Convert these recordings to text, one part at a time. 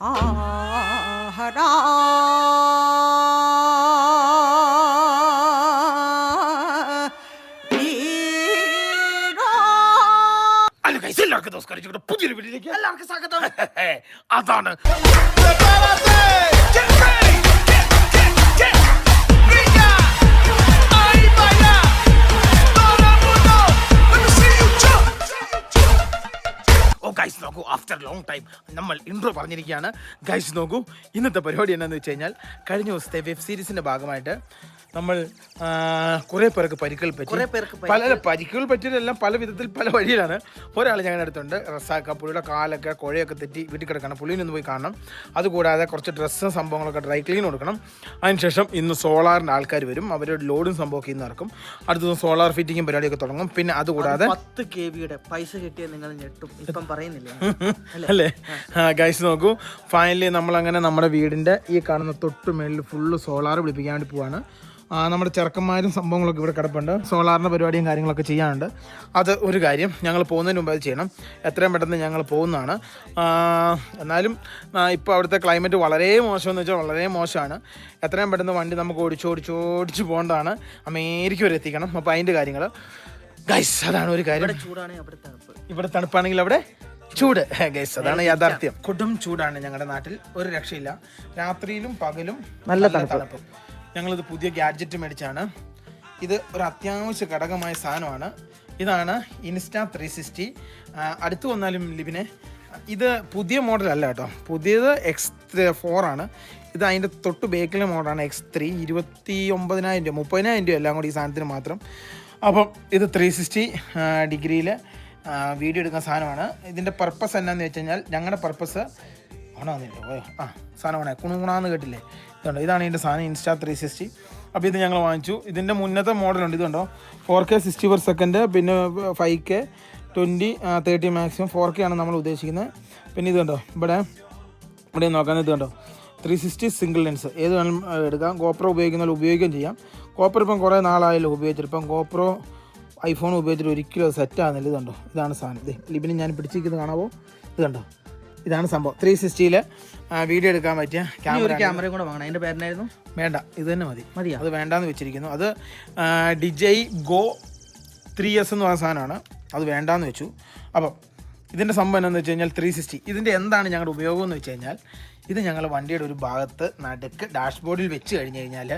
ആഹരാ അല്ല guys, എല്ലാവർക്കും നമസ്കാരം ഞങ്ങളുടെ പുതിയൊരു വീട്ടിലേക്ക് എല്ലാവർക്കും സ്വാഗതം അതാണ് ഓ പറഞ്ഞിരിക്കുകയാണ്. ഗൈസ് നോക്കൂ ഇന്നത്തെ പരിപാടി എന്നാന്ന് വെച്ച് കഴിഞ്ഞാൽ കഴിഞ്ഞ ദിവസത്തെ വെബ് സീരീസിന്റെ ഭാഗമായിട്ട് നമ്മൾ കുറെ പേർക്ക് പരിക്കുകൾ പറ്റി. പല പരിക്കുകൾ പറ്റിയതെല്ലാം പല വിധത്തിൽ പല വഴിയിലാണ്. ഒരാൾ ഞങ്ങളുടെ അടുത്തുണ്ട്. റസാക്ക പുള്ളിയുടെ കാലൊക്കെ കുഴയൊക്കെ തെറ്റി വീട്ടിൽ കിടക്കണം. പുളിയിൽ നിന്ന് പോയി കാണണം. അതുകൂടാതെ കുറച്ച് ഡ്രസ്സും സംഭവങ്ങളൊക്കെ ഡ്രൈ ക്ലീൻ കൊടുക്കണം. അതിനുശേഷം ഇന്ന് സോളാറിന്റെ ആൾക്കാർ വരും. അവരുടെ ലോഡും സംഭവമൊക്കെ ഇന്ന് നടക്കും. അടുത്ത ദിവസം സോളാർ ഫിറ്റിങ്ങും പരിപാടിയൊക്കെ തുടങ്ങും. പിന്നെ അതുകൂടാതെ പത്ത് കെ വിയുടെ പൈസ കിട്ടിയ നിങ്ങൾ ഞെട്ടും. ഇപ്പം പറയുന്നില്ല. അല്ലേ? ഗൈസ് നോക്കൂ. ഫൈനലി നമ്മളങ്ങനെ നമ്മുടെ വീടിന്റെ ഈ കാണുന്ന തൊട്ട് മേളിൽ ഫുള്ള് സോളാർ പിടിപ്പിക്കാൻ വേണ്ടി പോവാണ്. നമ്മുടെ ചെറുക്കന്മാരും സംഭവങ്ങളൊക്കെ ഇവിടെ കിടപ്പുണ്ട്. സോളാറിന്റെ പരിപാടിയും കാര്യങ്ങളൊക്കെ ചെയ്യാനുണ്ട്. അത് ഒരു കാര്യം ഞങ്ങൾ പോകുന്നതിന് മുമ്പ് അത് ചെയ്യണം. എത്രയും പെട്ടെന്ന് ഞങ്ങൾ പോകുന്നതാണ്. എന്നാലും ഇപ്പോൾ അവിടുത്തെ ക്ലൈമറ്റ് വളരെ മോശമെന്ന് വെച്ചാൽ വളരെ മോശമാണ്. എത്രയും പെട്ടെന്ന് വണ്ടി നമുക്ക് ഓടിച്ചോടിച്ചോടിച്ച് ഓടിച്ച് ഓടിച്ച് പോകേണ്ടതാണ്. അമേരിക്ക വരെ എത്തിക്കണം. അപ്പോൾ അതിന്റെ കാര്യങ്ങൾ ഗൈസ് അതാണ് ഒരു കാര്യം. ഇവിടെ ചൂടാണെങ്കിൽ അവിടെ തണുപ്പ്. ഇവിടെ തണുപ്പാണെങ്കിൽ അവിടെ ചൂട്. ഗൈസ് അതാണ് യാഥാർത്ഥ്യം. കൊടും ചൂടാണ് ഞങ്ങളുടെ നാട്ടിൽ. ഒരു രക്ഷയില്ല. രാത്രിയിലും പകലും നല്ല തണുപ്പ്. ഞങ്ങളിത് പുതിയ ഗാഡ്ജറ്റ് മേടിച്ചാണ്. ഇത് ഒരു അത്യാവശ്യ ഘടകമായ സാധനമാണ്. ഇതാണ് ഇൻസ്റ്റാ ത്രീ സിക്സ്റ്റി അടുത്ത് വന്നാലും ലിബിനെ ഇത് പുതിയ മോഡൽ അല്ല കേട്ടോ. പുതിയത് എക്സ് ഫോർ ആണ്. ഇത് അതിന്റെ തൊട്ട് ബേക്കിലെ മോഡലാണ് എക്സ് ത്രീ ഇരുപത്തി ഒമ്പതിനായിരം രൂപ മുപ്പതിനായിരം രൂപ എല്ലാം കൂടി ഈ സാധനത്തിന് മാത്രം. അപ്പം ഇത് ത്രീ സിക്സ്റ്റി ഡിഗ്രിയിൽ വീഡിയോ എടുക്കുന്ന സാധനമാണ്. ഇതിന്റെ പർപ്പസ് എന്നാന്ന് വെച്ച് കഴിഞ്ഞാൽ ഞങ്ങളുടെ പർപ്പസ് ഓണാന്നില്ല? പോയോ ആ ഓണായി. കുണുകുണാന്ന് കേട്ടില്ലേ? ഇതുണ്ടോ? ഇതാണ് ഇതിന്റെ സാധനം ഇൻസ്റ്റാ ത്രീ സിക്സ്റ്റി അപ്പോൾ ഇത് ഞങ്ങൾ വാങ്ങിച്ചു. ഇതിന്റെ മുന്നത്തെ മോഡലുണ്ട്. ഇതുണ്ടോ? Four K sixty per second പിന്നെ five K twenty thirty maximum four K ആണ് നമ്മൾ ഉദ്ദേശിക്കുന്നത്. പിന്നെ ഇതുണ്ടോ? ഇവിടെ ഇവിടെ നോക്കാൻ ഇത് കണ്ടോ ത്രീ സിക്സ്റ്റി സിംഗിൾ ലെൻസ് ഏത് വേണം എടുക്കാം. ഗോപ്രോ ഉപയോഗിക്കുന്നതിൽ ഉപയോഗിക്കുകയും ചെയ്യാം. ഗോപ്രോ ഇപ്പം കുറേ നാളായല്ലോ ഉപയോഗിച്ചിട്ട്. ഇപ്പം ഗോപ്രോ ഐഫോൺ ഉപയോഗിച്ചിട്ട് ഒരിക്കലും സെറ്റ് ആകുന്നില്ല ഇതുണ്ടോ? ഇതാണ് സാധനം. ഇത് ലിബിന് ഞാൻ പിടിച്ചിരിക്കുന്നത് കാണാവോ? ഇത് കണ്ടോ ഇതാണ് സംഭവം. ത്രീ സിക്സ്റ്റിയിൽ വീഡിയോ എടുക്കാൻ പറ്റിയ ക്യാമറ ക്യാമറയും കൂടെ വാങ്ങണം. അതിന്റെ പേരെന്നായിരുന്നു വേണ്ട. ഇത് തന്നെ മതി. മതി അത് വേണ്ടാന്ന് വെച്ചിരിക്കുന്നു. അത് ഡിജൈ ഗോ ത്രീ എസ് എന്ന് പറഞ്ഞ സാധനമാണ്. അത് വേണ്ടാന്ന് വെച്ചു. അപ്പം ഇതിന്റെ സംഭവം എന്താണെന്ന് വെച്ച് കഴിഞ്ഞാൽ ത്രീ സിക്സ്റ്റി ഇതിന്റെ എന്താണ് ഞങ്ങളുടെ ഉപയോഗം എന്ന് വെച്ച് കഴിഞ്ഞാൽ ഇത് ഞങ്ങൾ വണ്ടിയുടെ ഒരു ഭാഗത്ത് നടുക്ക് ഡാഷ്ബോർഡിൽ വെച്ച് കഴിഞ്ഞ് കഴിഞ്ഞാൽ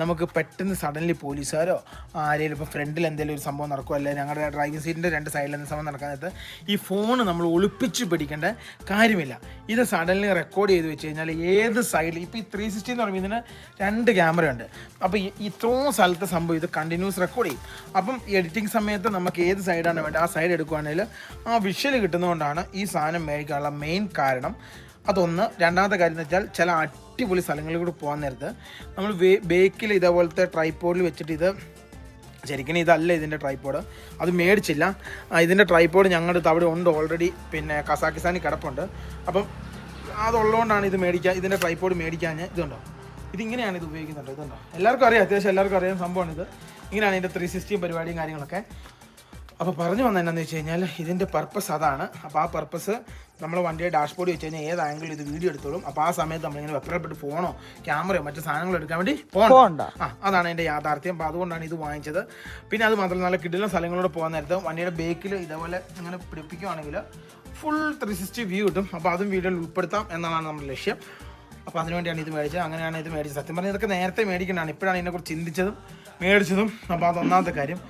നമുക്ക് പെട്ടെന്ന് സഡൻലി പോലീസുകാരോ ആരെങ്കിലും ഇപ്പോൾ ഫ്രണ്ടിൽ എന്തെങ്കിലും ഒരു സംഭവം നടക്കുമോ അല്ലെങ്കിൽ ഞങ്ങളുടെ ഡ്രൈവിംഗ് സീറ്റിന്റെ രണ്ട് സൈഡിൽ എന്ത് സംഭവം നടക്കാനത്ത് ഈ ഫോൺ നമ്മൾ ഒളിപ്പിച്ച് പിടിക്കേണ്ട കാര്യമില്ല. ഇത് സഡൻലി റെക്കോർഡ് ചെയ്ത് വെച്ച് കഴിഞ്ഞാൽ ഏത് സൈഡിൽ ഇപ്പോൾ ഈ ത്രീ സിക്സ്റ്റി എന്ന് പറയുമ്പോൾ ഇതിന് രണ്ട് ക്യാമറ ഉണ്ട്. അപ്പോൾ ഇത്രയും സ്ഥലത്തെ സംഭവം ഇത് കണ്ടിന്യൂസ് റെക്കോർഡ് ചെയ്യും. അപ്പം എഡിറ്റിംഗ് സമയത്ത് നമുക്ക് ഏത് സൈഡാണ് വേണ്ടത്? ആ സൈഡ് എടുക്കുകയാണെങ്കിൽ ആ വിഷ്വൽ കിട്ടുന്നതുകൊണ്ടാണ് ഈ സാധനം മേടിക്കാനുള്ള മെയിൻ കാരണം അതൊന്ന്. രണ്ടാമത്തെ കാര്യം എന്ന് വെച്ചാൽ ചില അടിപൊളി സ്ഥലങ്ങളിൽ കൂടി പോകാൻ നേരത്ത് നമ്മൾ ബേക്കിൽ ഇതേപോലത്തെ ട്രൈപ്പോഡിൽ വെച്ചിട്ട് ഇത് ശരിക്കും ഇതല്ല ഇതിന്റെ ട്രൈപ്പോഡ് അത് മേടിച്ചില്ല. ഇതിന്റെ ട്രൈപ്പോഡ് ഞങ്ങളുടെ അവിടെ ഉണ്ട് ഓൾറെഡി പിന്നെ കസാക്കിസ്ഥാനിൽ കിടപ്പുണ്ട്. അപ്പം അതുള്ളതുകൊണ്ടാണ് ഇത് മേടിക്കുക ഇതിന്റെ ട്രൈപ്പോഡ് മേടിക്കാൻ ഇതുണ്ടോ? ഇതിങ്ങനെയാണ് ഇത് ഉപയോഗിക്കുന്നുണ്ട്? ഇതുണ്ടോ? എല്ലാവർക്കും അറിയാം. അത്യാവശ്യം എല്ലാവർക്കും അറിയാം സംഭവമാണ് ഇത് ഇങ്ങനെയാണ് ഇതിന്റെ ത്രീ സിക്സ്റ്റിയും പരിപാടിയും കാര്യങ്ങളൊക്കെ. അപ്പോൾ പറഞ്ഞു വന്നത് എന്താണെന്ന് വെച്ച് കഴിഞ്ഞാൽ ഇതിന്റെ പർപ്പസ് അതാണ്. അപ്പോൾ ആ പർപ്പസ് നമ്മൾ വണ്ടിയുടെ ഡാഷ്ബോർഡ് വെച്ച് കഴിഞ്ഞാൽ ഏത് ആംഗിളിൽ ഇത് വീഡിയോ എടുത്തോളും. അപ്പോൾ ആ സമയത്ത് നമ്മളിങ്ങനെ വെപ്പറപ്പെട്ട് ഫോണോ ക്യാമറയോ മറ്റു സാധനങ്ങൾ എടുക്കാൻ വേണ്ടി പോകണ്ട. ആ അതാണ് എന്റെ യാഥാർത്ഥ്യം. അപ്പോൾ അതുകൊണ്ടാണ് ഇത് വാങ്ങിച്ചത്. പിന്നെ അത് മാത്രമല്ല നല്ല കിടിലം സ്ഥലങ്ങളോട് പോകാൻ നേരത്ത് വണ്ടിയുടെ ബേക്കിൽ ഇതേപോലെ ഇങ്ങനെ പിടിപ്പിക്കുകയാണെങ്കിൽ ഫുൾ ത്രീ സിക്സ്റ്റി വ്യൂ കിട്ടും. അപ്പോൾ അതും വീഡിയോയിൽ ഉൾപ്പെടുത്താം എന്നാണ് നമ്മുടെ ലക്ഷ്യം. അപ്പോൾ അതിനുവേണ്ടിയാണ് ഇത് മേടിച്ചത്. അങ്ങനെയാണ് ഇത് മേടിച്ചത്. സത്യം പറഞ്ഞാൽ ഇതൊക്കെ നേരത്തെ മേടിക്കേണ്ടതാണ്. ഇപ്പോഴാണ് ഇതിനെക്കുറിച്ച് ചിന്തിച്ചതും മേടിച്ചതും. അപ്പോൾ അത് ഒന്നാമത്തെ കാര്യം.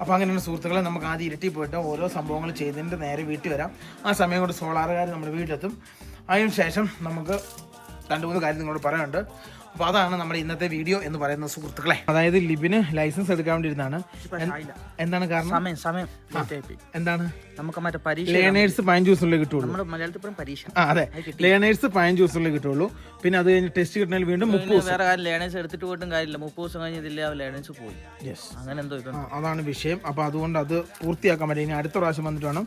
അപ്പോൾ അങ്ങനെയുള്ള സുഹൃത്തുക്കളെ നമുക്ക് ആദ്യം ഇരട്ടി പോയിട്ട് ഓരോ സംഭവങ്ങൾ ചെയ്തതിന്റെ നേരെ വീട്ടിൽ വരാം. ആ സമയം കൊണ്ട് സോളാറുകാർ നമ്മുടെ വീട്ടിലെത്തും. അതിനുശേഷം നമുക്ക് രണ്ട് മൂന്ന് കാര്യം നിങ്ങളോട് പറയാനുണ്ട്. അപ്പോൾ അതാണ് നമ്മുടെ ഇന്നത്തെ വീഡിയോ എന്ന് പറയുന്ന സുഹൃത്തുക്കളെ. അതായത് ലിബിന് ലൈസൻസ് എടുക്കാൻ വേണ്ടിയിരുന്നാണ്. എന്താണ് കാരണം? സമയം സമയം. എന്താണ്? നമുക്ക് മറ്റേ പരീക്ഷ ലേണേഴ്സ് പതിനഞ്ച് ദിവസത്തിലേ കിട്ടുള്ളൂ. മലയാളത്തിൽ പരീക്ഷ. ആ അതെ. ലേണേഴ്സ് പതിനഞ്ച് ദിവസത്തിലേ കിട്ടുള്ളൂ. പിന്നെ അത് കഴിഞ്ഞ് ടെസ്റ്റ് കിട്ടണമെങ്കിൽ വീണ്ടും മുപ്പത് ദിവസം. വേറെ കാര്യം ലേണേഴ്സ് എടുത്തിട്ട് പോയിട്ടും കാര്യമില്ല. മുപ്പത് ദിവസം കഴിഞ്ഞ് ഇതില്ല ലേണേഴ്സ് പോയി. യെസ് അങ്ങനെ എന്തോ അതാണ് വിഷയം. അപ്പോൾ അതുകൊണ്ട് അത് പൂർത്തിയാക്കാൻ വേണ്ടി ഇനി അടുത്ത പ്രാവശ്യം വന്നിട്ട് വേണം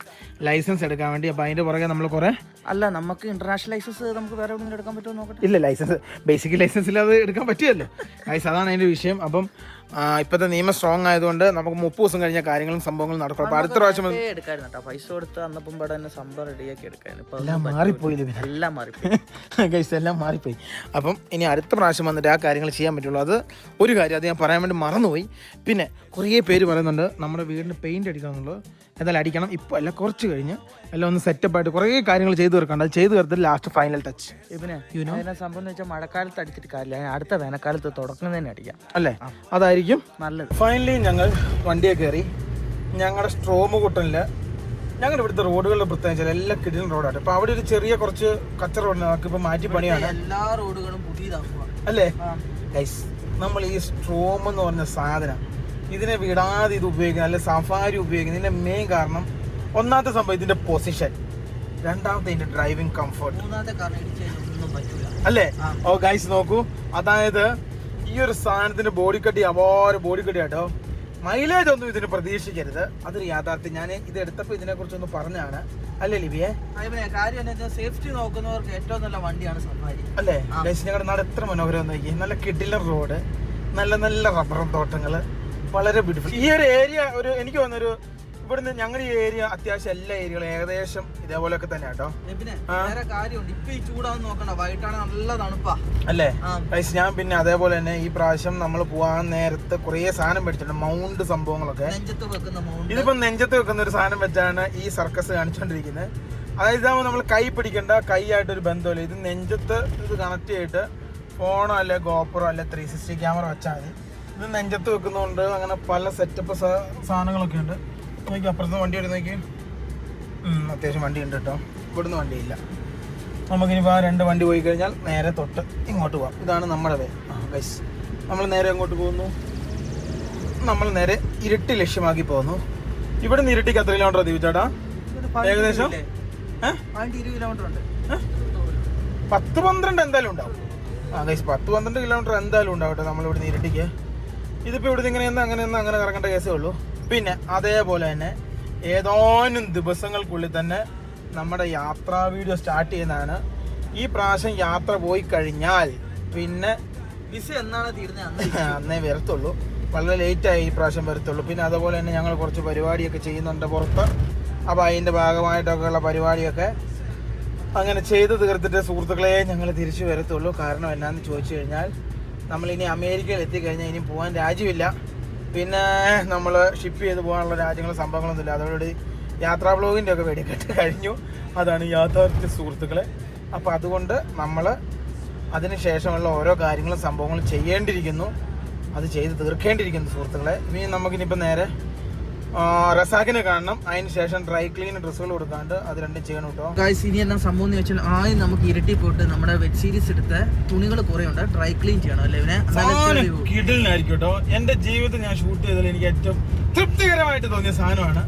ലൈസൻസ് എടുക്കാൻ വേണ്ടി. അപ്പോൾ അതിന്റെ പുറകെ നമ്മൾ കുറേ അല്ല നമുക്ക് ഇന്റർനാഷണൽ ലൈസൻസ് നമുക്ക് വേറെ എടുക്കാൻ പറ്റുമോ നോക്കട്ടെ. ഇല്ല ലൈസൻസ് ബേസിക് അത് എടുക്കാൻ പറ്റിയല്ലോ. ഗൈസ് അതാണ് അതിന്റെ വിഷയം. അപ്പം ഇപ്പോഴത്തെ നിയമം സ്ട്രോങ് ആയതുകൊണ്ട് നമുക്ക് മുപ്പത് ദിവസം കഴിഞ്ഞ കാര്യങ്ങളും സംഭവങ്ങളും നടക്കും അപ്പോൾ അടുത്ത പ്രാവശ്യം എടുക്കായിരുന്നു കേട്ടോ. പൈസ കൊടുത്ത് അന്നപ്പം ഇവിടെ തന്നെ സംഭവം റെഡിയാക്കി എടുക്കായിരുന്നു എല്ലാം മാറിപ്പോയി. എല്ലാം മാറിപ്പോയി. ഗൈസ് എല്ലാം മാറിപ്പോയി. അപ്പം ഇനി അടുത്ത പ്രാവശ്യം വന്നിട്ട് ആ കാര്യങ്ങൾ ചെയ്യാൻ പറ്റുള്ളൂ. അത് ഒരു കാര്യം അത് ഞാൻ പറയാൻ വേണ്ടി മറന്നുപോയി. പിന്നെ കുറേ പേര് പറയുന്നുണ്ട് നമ്മുടെ വീടിന് പെയിന്റ് അടിക്കണം എന്നുള്ളത്. എന്തായാലും അടിക്കണം. ഇപ്പോൾ എല്ലാം കുറച്ച് കഴിഞ്ഞ് എല്ലാം ഒന്ന് സെറ്റപ്പ് ആയിട്ട് കുറേ കാര്യങ്ങൾ ചെയ്തു തീർക്കണം അത് ചെയ്തു തീർത്തിട്ട് ലാസ്റ്റ് ഫൈനൽ ടച്ച് ഇവനെ അതിനെ സംഭവം എന്ന് വെച്ചാൽ മഴക്കാലത്ത് അടിച്ചിട്ട് കാര്യമില്ല. ഞാൻ അടുത്ത വേനൽക്കാലത്ത് തുടക്കം തന്നെ അടിക്കാം. അല്ലേ? അതായിരിക്കും നല്ലത്. ഫൈനലി ഞങ്ങൾ വണ്ടിയെ കയറി. ഞങ്ങളുടെ സ്ട്രോമ് കൂട്ടനിൽ ഞങ്ങളുടെ ഇവിടുത്തെ റോഡുകളുടെ പ്രത്യേകിച്ച് എല്ലാം കിടിലും റോഡാണ്. അപ്പോൾ അവിടെ ഒരു ചെറിയ കുറച്ച് കച്ച റോഡിന് നമുക്ക് ഇപ്പോൾ മാറ്റി പണിയാണ്. എല്ലാ റോഡുകളും പുതിയതാക്കുക അല്ലേ? ഗൈസ് നമ്മൾ ഈ സ്ട്രോം എന്ന് പറഞ്ഞ സാധനം ഇതിനെ വിടാതെ ഇത് ഉപയോഗിക്കുന്നത് അല്ലെങ്കിൽ സഫാരി ഉപയോഗിക്കുന്ന ഇതിന്റെ മെയിൻ കാരണം ഒന്നാമത്തെ സംഭവം ഇതിന്റെ പൊസിഷൻ രണ്ടാമത്തെ ഇതിന്റെ ഡ്രൈവിംഗ് കംഫർട്ട് അല്ലേ. ഓ ഗൈസ് നോക്കൂ. അതായത് ഈ ഒരു സാധനത്തിന്റെ ബോഡി കട്ടി അപാര ബോഡി കട്ടി കേട്ടോ. മൈലേജ് ഒന്നും ഇതിന് പ്രതീക്ഷിക്കരുത്. അതൊരു യാഥാർത്ഥ്യം. ഞാൻ ഇത് എടുത്തപ്പോൾ ഇതിനെ കുറിച്ചൊന്ന് പറഞ്ഞാണ് അല്ലേ ലിബിയെ? കാര്യം സേഫ്റ്റി നോക്കുന്നവർക്ക് ഏറ്റവും നല്ല വണ്ടിയാണ് സഫാരി. അല്ലേ. ഗൈസ് ഞങ്ങളുടെ നാട് എത്ര മനോഹരം നോക്കി നല്ല കിഡിലർ റോഡ് നല്ല നല്ല റബ്ബർ തോട്ടങ്ങൾ വളരെ ബ്യൂട്ടിഫുൾ ഈ ഒരു ഏരിയ ഒരു എനിക്ക് തോന്നുന്നൊരു ഇവിടുന്ന് ഞങ്ങളുടെ ഈ ഏരിയ അത്യാവശ്യം എല്ലാ ഏരിയകളും ഏകദേശം ഇതേപോലെയൊക്കെ തന്നെ കേട്ടോ. വേറെ കാര്യമുണ്ട്. ഇപ്പൊ ഈ ചൂടാന്ന് നോക്കണ്ട. വൈകിട്ടാണ് നല്ല തണുപ്പാ. അല്ലേ. ഗൈസ് ഞാൻ പിന്നെ അതേപോലെ തന്നെ ഈ പ്രാവശ്യം നമ്മൾ പോവാൻ നേരത്തെ കുറേ സാധനം മേടിച്ചിട്ടുണ്ട്. മൗണ്ട് സംഭവങ്ങളൊക്കെ. നെഞ്ചത്ത് വെക്കുന്ന മൗണ്ട് ഇതിപ്പോ നെഞ്ചത്ത് വെക്കുന്ന ഒരു സാധനം വെച്ചാണ് ഈ സർക്കസ് കാണിച്ചോണ്ടിരിക്കുന്നത് അതായത് ഇതാകുമ്പോൾ നമ്മൾ കൈ പിടിക്കേണ്ട കൈയായിട്ടൊരു ബന്ധമില്ല. ഇത് നെഞ്ചത്ത് ഇത് കണക്ട് ചെയ്തിട്ട് ഫോണോ അല്ലെ ഗോപ്പറോ അല്ലെ ത്രീ സിക്സ്റ്റി ക്യാമറ വെച്ചാൽ മതി. ഇത് നെഞ്ചത്ത് വെക്കുന്നതുകൊണ്ട് അങ്ങനെ പല സെറ്റപ്പ് സാധനങ്ങളൊക്കെ ഉണ്ട്. നോക്കി അപ്പുറത്ത് വണ്ടി വരുന്ന നോക്കി. അത്യാവശ്യം വണ്ടി ഉണ്ട് കേട്ടോ. ഇവിടുന്ന് വണ്ടിയില്ല. നമുക്കിനിപ്പോൾ ആ രണ്ട് വണ്ടി പോയി കഴിഞ്ഞാൽ നേരെ തൊട്ട് ഇങ്ങോട്ട് പോവാം. ഇതാണ് നമ്മുടെ വേ ആ ഗൈസ് നമ്മൾ നേരെ അങ്ങോട്ട് പോകുന്നു? നമ്മൾ നേരെ ഇരുട്ടി ലക്ഷ്യമാക്കി പോകുന്നു. ഇവിടെ നിന്ന് ഇരുട്ടിക്ക് എത്ര കിലോമീറ്റർ ദീപിച്ചേട്ടാ ഏകദേശം? പത്ത് പന്ത്രണ്ട് എന്തായാലും ഉണ്ടാവും. ആ ഗൈസ് പത്ത് പന്ത്രണ്ട് കിലോമീറ്റർ എന്തായാലും ഉണ്ടാവും കേട്ടോ നമ്മൾ ഇവിടുന്ന് ഇരുട്ടിക്ക്. ഇതിപ്പോൾ ഇവിടുന്ന് ഇങ്ങനെ അങ്ങനെയൊന്നും അങ്ങനെ കറങ്ങേണ്ട കേസേ ഉള്ളൂ. പിന്നെ അതേപോലെ തന്നെ ഏതാനും ദിവസങ്ങൾക്കുള്ളിൽ തന്നെ നമ്മുടെ യാത്രാ വീഡിയോ സ്റ്റാർട്ട് ചെയ്യുന്നതാണ്. ഈ പ്രാവശ്യം യാത്ര പോയി കഴിഞ്ഞാൽ പിന്നെ വിസ എന്നാണ് തീരുന്നത്? അന്ന് വരത്തുള്ളൂ. വളരെ ലേറ്റായി ഈ പ്രാവശ്യം വരത്തുള്ളൂ. പിന്നെ അതുപോലെ തന്നെ ഞങ്ങൾ കുറച്ച് പരിപാടിയൊക്കെ ചെയ്യുന്നുണ്ട് പുറത്ത്. അപ്പോൾ അതിന്റെ ഭാഗമായിട്ടൊക്കെ ഉള്ള പരിപാടിയൊക്കെ അങ്ങനെ ചെയ്ത് തീർത്തിട്ട് സുഹൃത്തുക്കളെ ഞങ്ങൾ തിരിച്ചു വരത്തുള്ളൂ. കാരണം എന്നാന്ന് ചോദിച്ചു കഴിഞ്ഞാൽ നമ്മളിനി അമേരിക്കയിൽ എത്തിക്കഴിഞ്ഞാൽ ഇനി പോകാൻ രാജ്യമില്ല. പിന്നെ നമ്മൾ ഷിപ്പ് ചെയ്ത് പോകാനുള്ള രാജ്യങ്ങളും സംഭവങ്ങളൊന്നുമില്ല. അതോടുകൂടി യാത്രാ ബ്ലോഗിന്റെ ഒക്കെ വെടിക്കെട്ട് കഴിഞ്ഞു. അതാണ് യാഥാർത്ഥ്യ സുഹൃത്തുക്കളെ. അപ്പോൾ അതുകൊണ്ട് നമ്മൾ അതിനുശേഷമുള്ള ഓരോ കാര്യങ്ങളും സംഭവങ്ങളും ചെയ്യേണ്ടിയിരിക്കുന്നു. അത് ചെയ്ത് തീർക്കേണ്ടിയിരിക്കുന്നു സുഹൃത്തുക്കളെ. ഇനി നമുക്കിനിപ്പോൾ നേരെ റസാഖിനെ കാണണം. അതിന് ശേഷം ഡ്രൈ ക്ലീൻ ഡ്രസ്സുകൾ കൊടുക്കാണ്ട് അത് രണ്ടും ചെയ്യണം കേട്ടോ ഗായ്സ് ഇനി എന്നാ സംഭവം എന്ന് വെച്ചാൽ ആദ്യം നമുക്ക് ഇരട്ടി പോയിട്ട് നമ്മുടെ വെബ് സീരീസ് എടുത്ത തുണികൾ കുറെ ഉണ്ട്. ഡ്രൈ ക്ലീൻ ചെയ്യണം അല്ലേ ഇവനെ? കിടലിനായിരിക്കും കേട്ടോ എന്റെ ജീവിതത്തിൽ ഞാൻ ഷൂട്ട് ചെയ്തതിൽ എനിക്ക് ഏറ്റവും തൃപ്തികരമായിട്ട് തോന്നിയ സാധനമാണ്.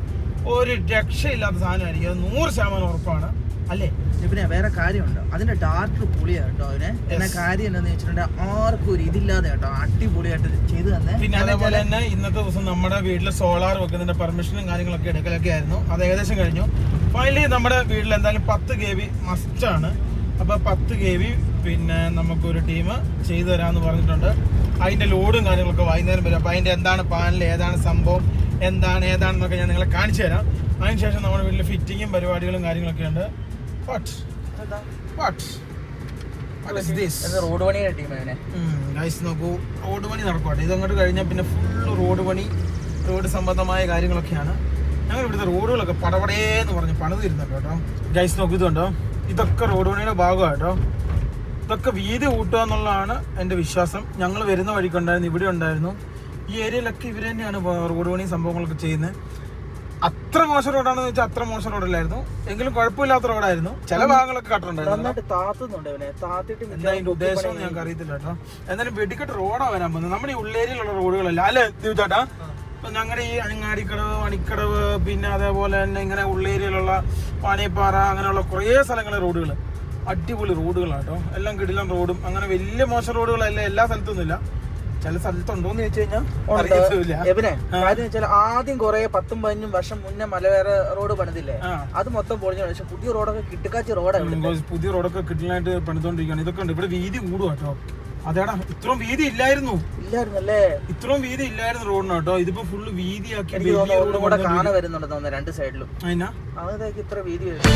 ഒരു രക്ഷയില്ലാത്ത സാധനമായിരിക്കും. അത് നൂറ് ശതമാനം ഉറപ്പാണ്. അല്ലേ? പിന്നെ വേറെ കാര്യമുണ്ട്. അതിന്റെ ഡാർക്ക് പുളിയാണ് കേട്ടോ അവനെ. എന്നാ കാര്യം എന്താന്ന് വെച്ചിട്ടുണ്ടെങ്കിൽ ആർക്കും ഒരു ഇതില്ലാതെ കേട്ടോ അടിപൊളിയായിട്ട് ചെയ്തു തന്നെ. പിന്നെ അതേപോലെ തന്നെ ഇന്നത്തെ ദിവസം നമ്മുടെ വീട്ടിൽ സോളാർ വെക്കുന്നതിന്റെ പെർമിഷനും കാര്യങ്ങളൊക്കെ എടുക്കലൊക്കെ ആയിരുന്നു. അത് ഏകദേശം കഴിഞ്ഞു. ഫൈനലി നമ്മുടെ വീട്ടിൽ എന്തായാലും പത്ത് കെ ബി മസ്റ്റാണ് അപ്പോൾ പത്ത് കെ ബി പിന്നെ നമുക്കൊരു ടീം ചെയ്തു തരാമെന്ന് പറഞ്ഞിട്ടുണ്ട്. അതിന്റെ ലോഡും കാര്യങ്ങളൊക്കെ വൈകുന്നേരം വരും. അപ്പോൾ അതിന്റെ എന്താണ് പാനൽ ഏതാണ് സംഭവം എന്താണ് ഏതാണെന്നൊക്കെ ഞാൻ നിങ്ങളെ കാണിച്ചു തരാം. അതിനുശേഷം നമ്മുടെ വീട്ടിൽ ഫിറ്റിങ്ങും പരിപാടികളും കാര്യങ്ങളൊക്കെ ഉണ്ട്. റോഡ് ഗൈസ് നോക്കൂ. പണി നടക്കുവാട്ടെ. ഇതങ്ങോട്ട് കഴിഞ്ഞാൽ പിന്നെ ഫുള്ള് റോഡ് പണി റോഡ് സംബന്ധമായ കാര്യങ്ങളൊക്കെയാണ്. ഞങ്ങൾ ഇവിടുത്തെ റോഡുകളൊക്കെ പടപടേന്ന് പറഞ്ഞ് പണിത് തരുന്നുണ്ട് കേട്ടോ. ഗൈസ് നോക്കൂ ഇതുണ്ടോ? ഇതൊക്കെ റോഡ് പണിയുടെ ഭാഗമാണ് കേട്ടോ ഇതൊക്കെ വീതി കൂട്ടുക എന്നുള്ളതാണ് എന്റെ വിശ്വാസം. ഞങ്ങൾ വരുന്ന വഴിക്കുണ്ടായിരുന്നു ഇവിടെ ഉണ്ടായിരുന്നു. ഈ ഏരിയയിലൊക്കെ ഇവർ തന്നെയാണ് റോഡ് പണി സംഭവങ്ങളൊക്കെ ചെയ്യുന്നത്. അത്ര മോശം റോഡാണെന്ന് വെച്ചാൽ അത്ര മോശം റോഡല്ലായിരുന്നു. എങ്കിലും കുഴപ്പമില്ലാത്ത റോഡായിരുന്നു. ചില ഭാഗങ്ങളൊക്കെ കട്ടുണ്ടായിരുന്നു അതിന്റെ ഉദ്ദേശം ഞങ്ങൾക്ക് അറിയത്തില്ല കേട്ടോ. എന്നാലും വെടിക്കെട്ട് റോഡാ വരാൻ പോകുന്നത്. നമ്മുടെ ഈ ഉള്ളേരിയിലുള്ള റോഡുകളല്ല. അല്ലേ ഇപ്പൊ ഞങ്ങളുടെ ഈ അങ്ങാടിക്കടവ് മണിക്കടവ് പിന്നെ അതേപോലെ തന്നെ ഇങ്ങനെ ഉള്ളേരിയിലുള്ള പാണിയപ്പാറ അങ്ങനെയുള്ള കുറേ സ്ഥലങ്ങളെ റോഡുകൾ അടിപൊളി റോഡുകളാട്ടോ എല്ലാം കിടിലം റോഡും. അങ്ങനെ വലിയ മോശം റോഡുകളല്ല എല്ലാ സ്ഥലത്തൊന്നുമില്ല ചില സ്ഥലത്തുണ്ടോന്ന് ചോദിച്ചു കഴിഞ്ഞാൽ ആദ്യം കുറെ പത്തും പതിനഞ്ചും വർഷം മുന്നേ മലവേറെ റോഡ് പണിതില്ലേ? അത് മൊത്തം പൊളിഞ്ഞു പക്ഷെ പുതിയ റോഡൊക്കെ കിട്ടുക്കാച്ചി റോഡാണ് പുതിയ റോഡൊക്കെ കിട്ടലായിട്ട് പണിതുകൊണ്ടിരിക്കുകയാണ് ഇതൊക്കെ ഉണ്ട്. ഇവിടെ വീതി കൂടുക കേട്ടോ. അതേടാ ഇത്രയും വീതി ഇല്ലായിരുന്നു. ഇല്ലായിരുന്നു ഇല്ലായിരുന്നല്ലേ? ഇത്രയും വീതി ഇല്ലായിരുന്നു റോഡിന് കേട്ടോ. ഇതിപ്പോ ഫുള്ള് വീതിയാക്കി തോന്നുന്നു കൂടെ കാണാൻ വരുന്നുണ്ട് തോന്നുന്നു രണ്ട് സൈഡിലും. അതിനാ അതായത് ഇത്ര വീതി വരുന്നു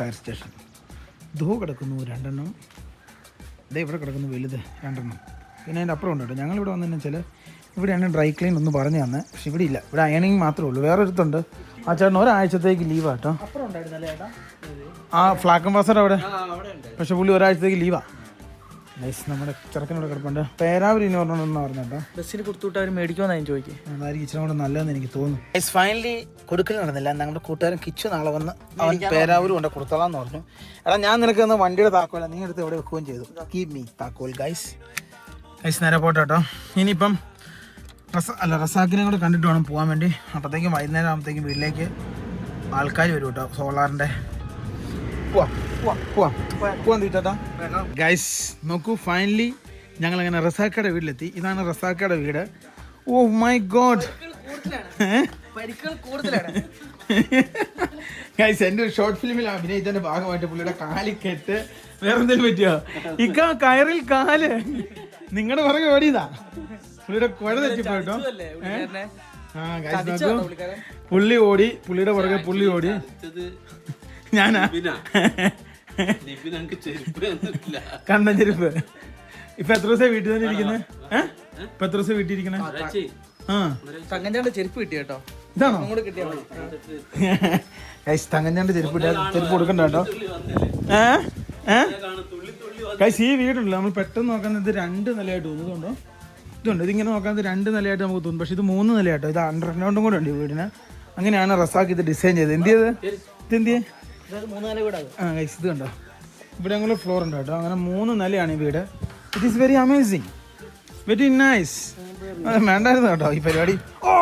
ഫയർ സ്റ്റേഷൻ. ദോ കിടക്കുന്നു രണ്ടെണ്ണം. ഇതേ ഇവിടെ കിടക്കുന്നു വലുത് രണ്ടെണ്ണം. പിന്നെ അതിന്റെ അപ്പുറം ഉണ്ട് കേട്ടോ. ഞങ്ങൾ ഇവിടെ വന്നതെന്ന് വെച്ചാൽ ഇവിടെയാണ് ഡ്രൈ ക്ലീൻ ഒന്ന് പറഞ്ഞു തന്നെ. പക്ഷെ ഇവിടെ ഇല്ല. ഇവിടെ അയണിങ് മാത്രമേ ഉള്ളൂ. വേറെ ഒരുത്തുണ്ട്. ആ ചേട്ടൻ ഒരാഴ്ചത്തേക്ക് ലീവാട്ടോ ആ ഫ്ലാക്ക് അംബാസഡർ അവിടെ? പക്ഷെ പുള്ളി ഒരാഴ്ചത്തേക്ക് ലീവാ നൈസ് നമ്മുടെ ചെറുക്കനോട് കിടപ്പുണ്ട്. പേരാവരി പറഞ്ഞോണ്ടെന്ന് പറഞ്ഞു കേട്ടോ. ബസ്സിന് കൊടുത്തുവിട്ട് അവർ മേടിക്കുമെന്ന് ഞാൻ ചോദിക്കും? അതായിരിക്കും ഇച്ചിരി കൂടെ നല്ലതെന്ന് എനിക്ക് തോന്നുന്നു. ഫൈനലി കൊടുക്കൽ നടന്നില്ല. നമ്മുടെ കൂട്ടുകാരൻ കിച്ചു നാളെ വന്ന് അവൻ പേരാവൂർ കൊണ്ട് കൊടുത്തോളാന്ന് പറഞ്ഞു. എടാ ഞാൻ നിനക്ക് തന്ന വണ്ടിയുടെ താക്കോല നീ എടുത്ത് എവിടെ വെക്കുകയും ചെയ്തു. കീപ് മീ താക്കോൽ ഗൈസ് ഗൈസ് നേരെ പോട്ടെ കേട്ടോ. ഇനിയിപ്പം റസ അല്ല റസാക്കിനെ കൂടെ കണ്ടിട്ട് വേണം പോകാൻ വേണ്ടി. അപ്പോഴത്തേക്കും വൈകുന്നേരം ആകുമ്പോഴത്തേക്കും വീട്ടിലേക്ക് ആൾക്കാർ വരും കേട്ടോ സോളാറിന്റെ. പോവാം ഗൈസ് നോക്കൂ ഫൈനലി ഞങ്ങൾ അങ്ങനെ റസാക്കയുടെ വീട്ടിലെത്തി. ഇതാണ് റസാക്കയുടെ വീട്. ഓ മൈ ഗോഡ് ഗൈസ് എന്റെ ഒരു ഷോർട്ട് ഫിലിമിൽ അഭിനയിച്ചതിന്റെ ഭാഗമായിട്ട് പുള്ളിയുടെ കാലി കെട്ട് വേറെ എന്തെങ്കിലും പറ്റിയോ? ഇക്ക കയറിൽ കാൽ. നിങ്ങളുടെ പുറകെ ഓടിയതാ പുള്ളിയുടെ കുഴ തെറ്റിപ്പോയിട്ടോ പുള്ളിക്കാരനെ? ആ ഗൈസ് നോക്കൂ. പുള്ളി ഓടി പുള്ളിയുടെ പുറകെ പുള്ളി ഓടി. ഞാനാ? കണ്ണൻ ചെരുപ്പ് ഇപ്പൊ എത്ര ദിവസം വീട്ടിൽ തന്നെ ഇരിക്കുന്നത് ഇപ്പൊ എത്ര ദിവസം വീട്ടിൽ ഇരിക്കണേ ആ തങ്കഞ്ചാണ്ട് ചെരുപ്പ് കിട്ടി കേട്ടോ. ഇതാണോ? കൈസ് തങ്കഞ്ചാണ്ട് ചെരുപ്പ് കിട്ടിയ ചെരുപ്പ് കൊടുക്കണ്ട കേട്ടോ. ഏ? ഏ? കൈസ് ഈ വീടുണ്ടല്ലോ നമ്മൾ പെട്ടെന്ന് നോക്കുന്നത് രണ്ട് നിലയായിട്ട് തോന്നുന്നുണ്ടോ ഇതുണ്ട്? ഇതിങ്ങനെ നോക്കാൻ രണ്ട് നിലയായിട്ട് നമുക്ക് തോന്നും പക്ഷെ ഇത് മൂന്ന് നിലയായിട്ടോ ഇത് അണ്ടർഗ്രൗണ്ടും കൂടെ ഉണ്ട് ഈ വീടിന്. അങ്ങനെയാണ് റസാക്ക് ഇത് ഡിസൈൻ ചെയ്തത്. എന്ത് ചെയ്ത് ഇത് എന്ത് ചെയ്യേ? ഇത് ആ ഗൈസ് ഇത് കണ്ടോ? ഇവിടെ അങ്ങനെ ഫ്ലോർ ഉണ്ട് കേട്ടോ. അങ്ങനെ മൂന്ന് നിലയാണ് ഈ വീട്. It is very amazing very nice വേണ്ടായിരുന്നു കേട്ടോ ഈ പരിപാടി. ഓ!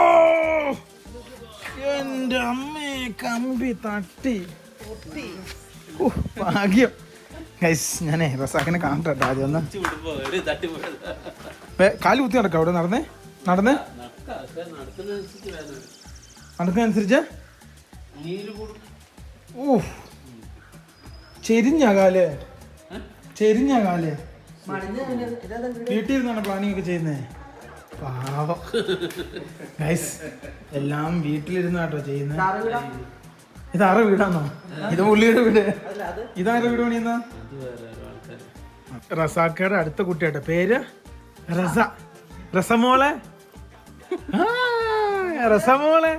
എന്റെ അമ്മേ കമ്പി തട്ടി. ഭാഗ്യം. ഗൈസ് ഞാനേ റസാക്കിനെ കാണട്ടെ ആദ്യം ഒന്ന്. കാലി കുത്തി നടക്കാം അവിടെ നടന്നേ. നടന്നേ. നടക്കുന്നതനുസരിച്ച് ചെരിഞ്ഞ കാൽ ചെരിഞ്ഞ കാൽ വീട്ടിൽ ഇരുന്നാണ് പ്ലാനിങ് ഒക്കെ ചെയ്യുന്നത് പാവം. ഗൈസ് എല്ലാം വീട്ടിലിരുന്നാട്ടോ ചെയ്യുന്നത് ഇത് ആറ് വീടാണോ ഇത് പുള്ളിയുടെ വീട്. ഇതാരുടെ വീട് പണിയുന്ന റസാക്കയുടെ അടുത്ത കുട്ടിയാട്ടെ. പേര്? റസ. റസമോളെ ആ, റസമോളെ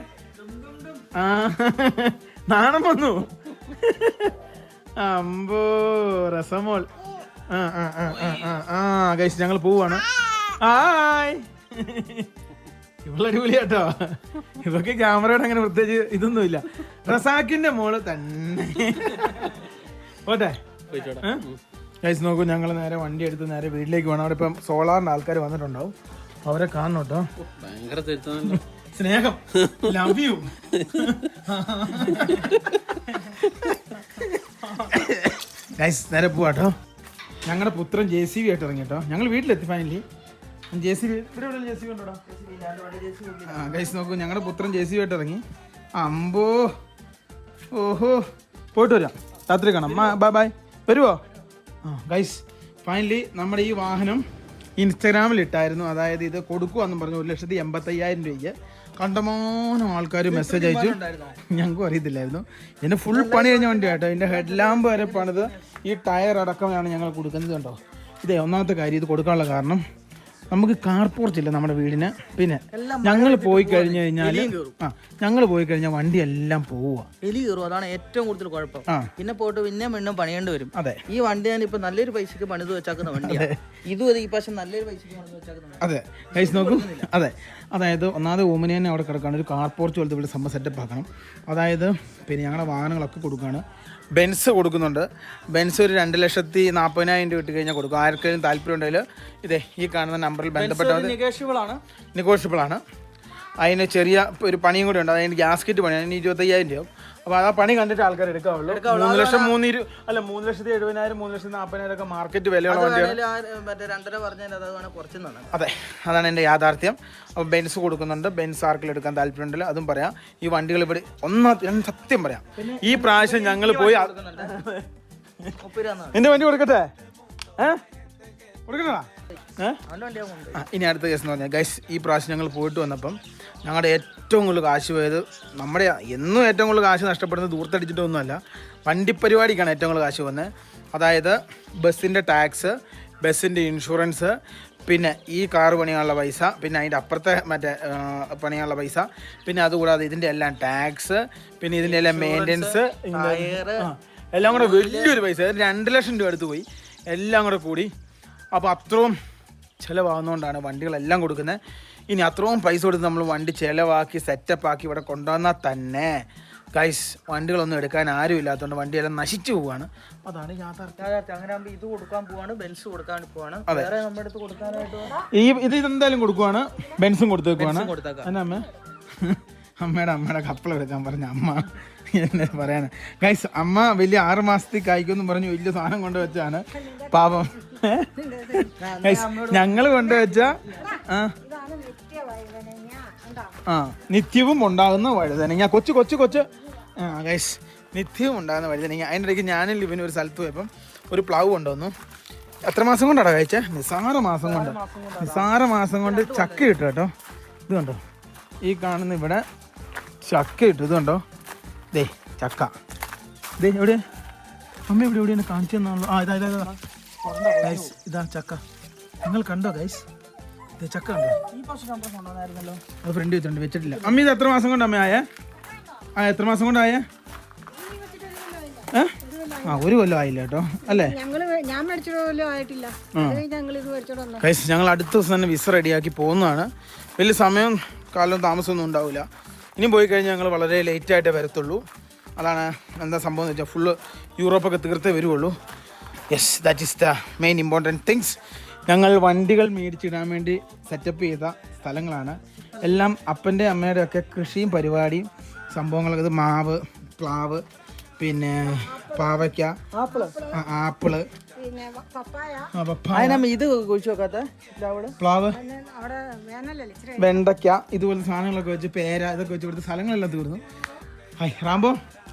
ആ. നാണം വന്നു. അമ്പോ രസമോൾ. ആ ആ ആ ആ ആ ആ ഗൈസ് ഞങ്ങൾ പോവാണ്. ആയ് ഇവളടിപൊളി കേട്ടോ ഇവക്ക് ക്യാമറയോട് അങ്ങനെ പ്രത്യേകിച്ച് ഇതൊന്നുമില്ല. റസാക്കിന്റെ മോൾ തന്നെ. പോട്ടെ. ഗൈസ് നോക്കൂ ഞങ്ങൾ നേരെ വണ്ടി എടുത്ത് നേരെ വീട്ടിലേക്ക് പോകണം അവിടെ ഇപ്പം സോളാറിന്റെ ആൾക്കാർ വന്നിട്ടുണ്ടാവും. അവരെ കാണണം കേട്ടോ. ഭയങ്കര സ്നേഹം. ലവ് യു ഗൈസ് നേരെ പോവാട്ടോ ഞങ്ങളുടെ പുത്രൻ ജെ സി ബി ആയിട്ട് ഇറങ്ങി കേട്ടോ ഞങ്ങൾ വീട്ടിലെത്തി ഫൈനലി ജെ സി ബി ഇവിടെ ഇവിടെ ജെ സി ബി ഉണ്ടോ ആ ഗൈസ് നോക്കൂ ഞങ്ങളുടെ പുത്രൻ ജെ സി ബി ആയിട്ട് ഇറങ്ങി. അമ്പോ. ഓഹോ. പോയിട്ട് വരാം. രാത്രി കാണാം. ബൈ ബൈ വരുവോ? ആ ഗൈസ് ഫൈനലി നമ്മുടെ ഈ വാഹനം ഇൻസ്റ്റാഗ്രാമിൽ ഇട്ടായിരുന്നു അതായത് ഇത് കൊടുക്കുക എന്ന് പറഞ്ഞു ഒരു ലക്ഷത്തി എൺപത്തയ്യായിരം രൂപയ്ക്ക് കണ്ടമാനം ആൾക്കാർ മെസ്സേജ് അയച്ചു? ഞങ്ങൾക്കും അറിയത്തില്ലായിരുന്നു. ഇതിന്റെ ഫുൾ പണി കഴിഞ്ഞ വണ്ടി കേട്ടോ ഹെഡ്ലാമ്പ് ഹെഡ് ലാമ്പ് വരെ പണിത്. ഈ ടയർ അടക്കമാണ് ഞങ്ങൾ കൊടുക്കുന്നത് കേട്ടോ ഇതേ ഒന്നാമത്തെ കാര്യം ഇത് കൊടുക്കാനുള്ള കാരണം. നമുക്ക് കാർ പോർച്ച് ഇല്ല നമ്മുടെ വീടിന്. പിന്നെ ഞങ്ങൾ പോയി കഴിഞ്ഞു കഴിഞ്ഞാൽ ആ ഞങ്ങൾ പോയി കഴിഞ്ഞാൽ വണ്ടി എല്ലാം പോവുക എലി കയറും അതാണ് ഏറ്റവും കൂടുതൽ കുഴപ്പം. പിന്നെ പോയിട്ട് പിന്നെ വീണ്ടും പണിയേണ്ടി വരും. അതെ. ഈ വണ്ടി ഞാൻ ഇപ്പൊ നല്ലൊരു പൈസക്ക് പണിത് വെച്ചാക്കുന്ന വണ്ടിയാണ് ഇതും അത് ഈ പ്രാവശ്യം നല്ലൊരു പൈസക്ക് പണിത് വെച്ചാക്കുന്ന അതെ. പൈസ നോക്കും. അതെ. അതായത് ഒന്നാമത് ഓമിനി തന്നെ അവിടെ കിടക്കാണ്. ഒരു കാർപോർച്ച് പോലത്തെ ഇവിടെ സംഭവം സെറ്റപ്പ് ആക്കണം. അതായത് പിന്നെ ഞങ്ങളുടെ വാഹനങ്ങളൊക്കെ കൊടുക്കുകയാണ് ബെൻസ് കൊടുക്കുന്നുണ്ട്. ബെൻസ് ഒരു രണ്ട് ലക്ഷത്തി നാൽപ്പതിനായിരം രൂപ ഇട്ട് കഴിഞ്ഞാൽ കൊടുക്കും. ആർക്കെങ്കിലും താല്പര്യം ഉണ്ടെങ്കിൽ ഇതേ ഈ കാണുന്ന നമ്പറിൽ ബന്ധപ്പെട്ടത് നെഗോഷ്യബിൾ ആണ്. അതിന് ചെറിയ ഒരു പണിയും കൂടി ഉണ്ട്. അതിന് ഗ്യാസ്കറ്റ് പണി അതിന് ഇരുപത്തയ്യായിരം രൂപ അപ്പോൾ ആ പണി കണ്ടിട്ട് ആൾക്കാർ എടുക്കാവുള്ളൂ. മൂന്ന് ലക്ഷം മൂന്ന് ഇരു അല്ല മൂന്ന് ലക്ഷത്തി എഴുപതിനായിരം മൂന്ന് ലക്ഷത്തി നാൽപ്പതിനായിരം ഒക്കെ മാർക്കറ്റ് വിലയുള്ള വണ്ടിയാണ് വേണേലും ആ മറ്റേ രണ്ടര പറഞ്ഞാൽ അത് അതെ അതാണ് എന്റെ യാഥാർത്ഥ്യം. അപ്പോൾ ബെൻസ് കൊടുക്കുന്നുണ്ട്. ബെൻസ് ആർക്കിൽ എടുക്കാൻ താല്പര്യമുണ്ടല്ലോ അതും പറയാം. ഈ വണ്ടികൾ ഇവിടെ ഒന്നാ ഞാൻ സത്യം പറയാം. ഈ പ്രാവശ്യം ഞങ്ങൾ പോയി എന്റെ വണ്ടി കൊടുക്കട്ടെ? ഏ? ഇനി അടുത്ത കേസ് എന്ന് പറഞ്ഞാൽ ഗൈസ് ഈ പ്രാവശ്യം ഞങ്ങൾ പോയിട്ട് വന്നപ്പം ഞങ്ങളുടെ ഏറ്റവും കൂടുതൽ കാശ് പോയത് നമ്മുടെ എന്നും ഏറ്റവും കൂടുതൽ കാശ് നഷ്ടപ്പെടുന്നത് ദൂർത്തടിച്ചിട്ടൊന്നുമല്ല വണ്ടി പരിപാടിക്കാണ് ഏറ്റവും കൂടുതൽ കാശ് വന്നത്. അതായത് ബസ്സിന്റെ ടാക്സ് ബസ്സിന്റെ ഇൻഷുറൻസ് പിന്നെ ഈ കാർ പണിയാനുള്ള പൈസ പിന്നെ അതിന്റെ അപ്പുറത്തെ മറ്റേ പണിയാനുള്ള പൈസ പിന്നെ അതുകൂടാതെ ഇതിന്റെ എല്ലാം ടാക്സ് പിന്നെ ഇതിന്റെ എല്ലാം മെയിന്റെനൻസ് എല്ലാം കൂടെ വലിയൊരു പൈസ രണ്ട് ലക്ഷം രൂപ അടുത്ത് പോയി എല്ലാം കൂടെ കൂടി അപ്പോൾ അത്രയും ചിലവാകുന്നതുകൊണ്ടാണ് വണ്ടികളെല്ലാം കൊടുക്കുന്നത് ഇനി അത്രയും പൈസ കൊടുത്ത് നമ്മൾ വണ്ടി ചിലവാക്കി സെറ്റപ്പ് ആക്കി ഇവിടെ കൊണ്ടുവന്നാൽ തന്നെ. ഗൈസ് വണ്ടികളൊന്നും എടുക്കാൻ ആരും ഇല്ലാത്തതുകൊണ്ട് വണ്ടിയെല്ലാം നശിച്ചു പോവാണ്. അതാണ് യാഥാർത്ഥ്യം. അങ്ങനെ ആകുമ്പോൾ ഇത് കൊടുക്കാൻ പോവാണ് ബെൻസ് കൊടുക്കാൻ പോവാണ്. വേറെ നമ്മുടെ അടുത്ത് കൊടുക്കാനായിട്ട് ഈ ഇത് ഇതെന്തായാലും കൊടുക്കുവാണ്? ബെൻസും കൊടുത്തേക്കുവാണ്. കൊടുത്തേക്കാം. എന്നാ അമ്മ? അമ്മയുടെ അമ്മയുടെ കപ്പൽ എടുക്കാൻ പറഞ്ഞ അമ്മ. എന്നെ പറയാനാണ് ഗൈസ് അമ്മ വലിയ ആറ് മാസത്തേക്ക് കായ്ക്കുമെന്ന് പറഞ്ഞു വലിയ സാധനം കൊണ്ടുവച്ചാണ് പാപം ഞങ്ങൾ കൊണ്ടുവച്ച ആ. നിത്യവും ഉണ്ടാകുന്ന വഴുതനങ്ങ. കൊച്ചു കൊച്ചു കൊച്ചു. ആ ഗൈസ് നിത്യവും ഉണ്ടാകുന്ന വഴുതനങ്ങ. അതിന്റെ ഇടയ്ക്ക് ഞാനും ലിവിനും ഒരു സ്ഥലത്ത് പോയപ്പം ഒരു പ്ലാവ് കൊണ്ടുവന്നു. എത്ര മാസം കൊണ്ടാണ് കഴിച്ചേ? നിസാര മാസം കൊണ്ട്. നിസാര മാസം കൊണ്ട് ചക്ക ഇട്ടു കേട്ടോ. ഇത് കണ്ടോ? ഈ കാണുന്ന ഇവിടെ ചക്ക ഇട്ടു. ഇത് കണ്ടോ? ദേ ചക്ക. ദേ എവിടെ? അമ്മ ഇവിടെ എവിടെയാണ്? കാണിച്ചു തന്നാണല്ലോ. ആ ഇതാ ഇതാ. ഗൈസ് ഇതാ ചക്ക. നിങ്ങൾ കണ്ടോ ഗൈസ് ഇത് ചക്ക കണ്ടോ? അത് ഫ്രണ്ട് വെച്ചിട്ടുണ്ട് വെച്ചിട്ടില്ല. അമ്മ ഇത് എത്ര മാസം കൊണ്ട് അമ്മ ആയേ? ആ എത്ര മാസം കൊണ്ട് ആയേ? ആ ഒരു കൊല്ലം ആയില്ല കേട്ടോ അല്ലേ? ഗൈസ് ഞങ്ങൾ അടുത്ത ദിവസം തന്നെ വിസ റെഡിയാക്കി പോകുന്നതാണ്. വലിയ സമയം കാലം താമസമൊന്നും ഉണ്ടാവില്ല. ഇനി പോയി കഴിഞ്ഞാൽ ഞങ്ങൾ വളരെ ലേറ്റ് ആയിട്ടേ വരത്തുള്ളൂ. അതാണ് എന്താ സംഭവം എന്ന് വെച്ചാൽ ഫുള്ള് യൂറോപ്പൊക്കെ തീർത്തേ വരുള്ളൂ yes that is the main important things ഞങ്ങൾ വണ്ടികൾ മേടിച്ചിടാൻ വേണ്ടി സെറ്റപ്പ് ചെയ്ത സ്ഥലങ്ങളാണ്. എല്ലാം അപ്പന്റെ അമ്മയുടെ ഒക്കെ കൃഷിയും പരിപാടിയും സംഭവങ്ങളൊക്കെ ഇത് മാവ് പ്ലാവ് പിന്നെ പാവയ്ക്ക ആപ്പിൾ. ഇത് കുഴിച്ചു വെക്കാത്ത? പ്ലാവ്. വെണ്ടയ്ക്ക ഇതുപോലത്തെ സാധനങ്ങളൊക്കെ വെച്ച് പേര ഇതൊക്കെ വെച്ച് ഇവിടുത്തെ സ്ഥലങ്ങളെല്ലാം തീർന്നു. Hi Rambo.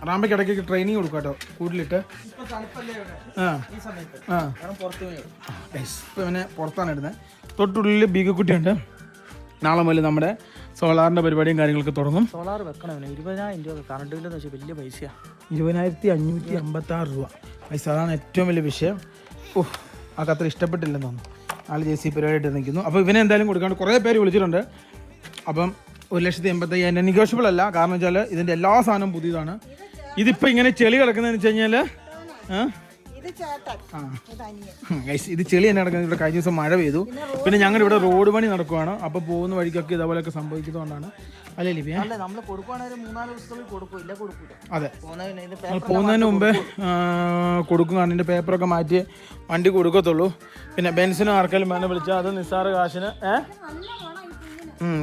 റാംബോയ്ക്ക് ഇടയ്ക്ക് ട്രെയിനിങ് കൊടുക്കും കേട്ടോ കൂട്ടിലിട്ട്. ഇപ്പൊ ഇവനെ പുറത്താണ് ഇടുന്നത് തൊട്ടുള്ളിൽ ബീഗക്കുട്ടിയുണ്ട്. നാളെ മുതൽ നമ്മുടെ സോളാറിന്റെ പരിപാടിയും കാര്യങ്ങളൊക്കെ തുടങ്ങും. സോളാർ വെക്കണം ഇരുപതിനായിരം രൂപ കറണ്ട് ബില്ലെന്ന് വെച്ചാൽ വലിയ പൈസയാണ് ഇരുപതിനായിരത്തി അഞ്ഞൂറ്റി അമ്പത്തി ആറ് രൂപ. പൈസ അതാണ് ഏറ്റവും വലിയ വിഷയം. ഓഹ് ആൾക്ക് അത്ര ഇഷ്ടപ്പെട്ടില്ലെന്ന് തോന്നുന്നു. ആൾ ജെ സി പരിപാടിയായിട്ട് നിൽക്കുന്നു. അപ്പോൾ ഇവനെ എന്തായാലും കൊടുക്കാണ്ട് കുറേ പേര് വിളിച്ചിട്ടുണ്ട്. അപ്പം ഒരു ലക്ഷത്തി എൺപത്തയ്യായിരം നെഗോഷ്യബിൾ അല്ല. കാരണം വെച്ചാൽ ഇതിന്റെ എല്ലാ സാധനവും പുതിയതാണ്. ഇതിപ്പോൾ ഇങ്ങനെ ചെളി കിടക്കുന്നതെന്ന് വെച്ച് കഴിഞ്ഞാൽ ഇത് ചെളി തന്നെ നടക്കുന്നത് ഇവിടെ കഴിഞ്ഞ ദിവസം മഴ പെയ്തു. പിന്നെ ഞങ്ങളുടെ ഇവിടെ റോഡ് പണി നടക്കുവാണ്. അപ്പോൾ പോകുന്ന വഴിക്കൊക്കെ ഇതേപോലെയൊക്കെ സംഭവിക്കുന്നതുകൊണ്ടാണ്. അല്ലേ ലിപിയ അല്ല നമ്മൾ കൊടുക്കുവാണെങ്കിൽ മൂന്നാൽ ദിവസത്തിൽ കൊടുക്കും. ഇല്ല കൊടുക്കൂല. അതെ. പോകുന്നതിന് മുമ്പേ കൊടുക്കും. കാരണം അതിന്റെ പേപ്പറൊക്കെ മാറ്റി വണ്ടി കൊടുക്കത്തുള്ളൂ. പിന്നെ ബെൻസിനും ആർക്കെങ്കിലും വേണം വിളിച്ചാൽ അത് നിസ്സാര കാശിന് ഏ?